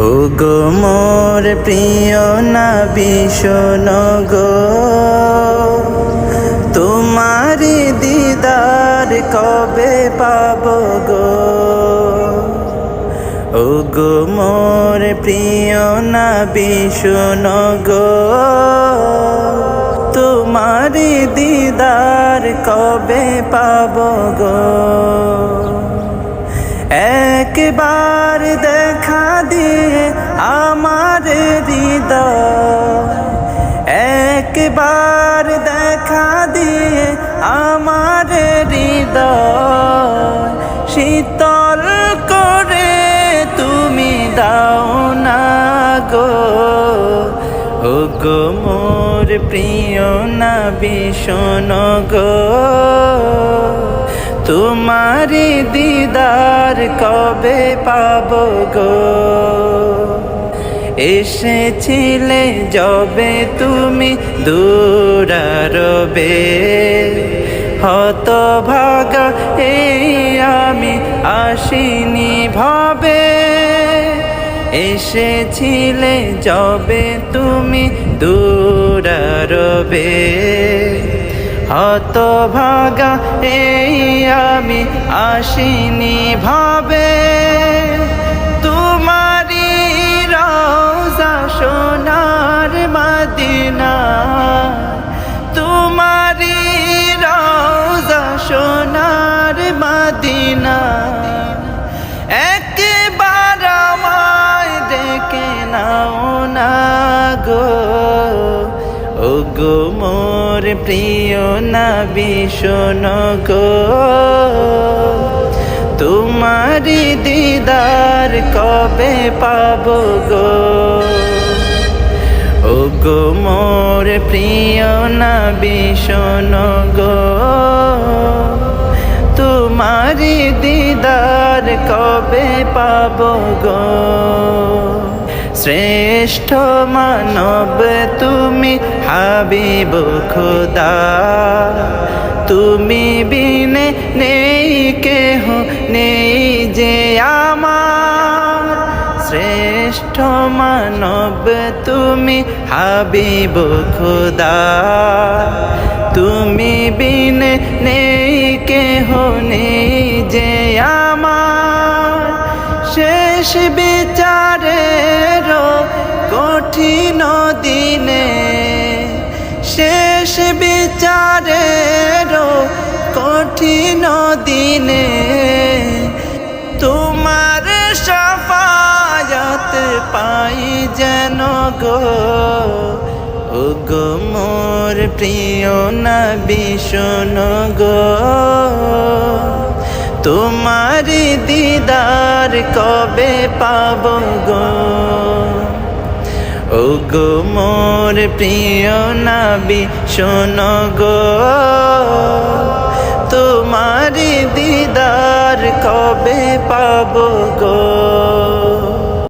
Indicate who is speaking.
Speaker 1: ও গো মোর প্রিয় নাবি, শোনো গো। তোমারি দিদার কবে পাব গো? ও গো মোর প্রিয় নাবি, শোনো গো। তোমারি দিদার কবে পাব গো? একবার দিয়ে আমার হৃদয়। একবার দেখা দিয়ে আমার হৃদয়। শীতল করে তুমি দাও না গো। ও গো মোর প্রিয় না ভীষণ গো। তোমারি দিদার কবে পাব গো? এসেছিলে যবে তুমি দূরারবে। হত ভাগা এই আমি আসিনি ভাবে। এসেছিলে যবে তুমি দূরারবে। হত ভাগা এই আমি আসিনি ভাবে। সোনার মদিনা তোমারি রওজা সোনার মদিনা। একবার আমায় দেখে নাও না গো। ও গো মোর প্রিয় নাবি, শোনো গো। তোমারি দিদার কবে পাব গো? গো, মোর প্রিয় না শোনো গো। তোমারি দিদার কবে পাব গো? শ্রেষ্ঠ মানব তুমি হাবিব খোদা। তুমি বিনে নেই, কেহ নেই যে আমার। শ্রেষ্ঠ মানব, তুমি হাবিব খোদা। তুমি বিনে নেই, কেহ নেই যে আমার। শেষ বিচারের কঠিন দিনে, শেষ বিচারের কঠিন দিনে পাই যেন গো। ও গো মোর প্রিয় না বিষণ গো। তোমার দিদার কবে পাব গো? ও গো মোর প্রিয় নাবি বিষণ গো। তোমার দিদার কবে পাব গো?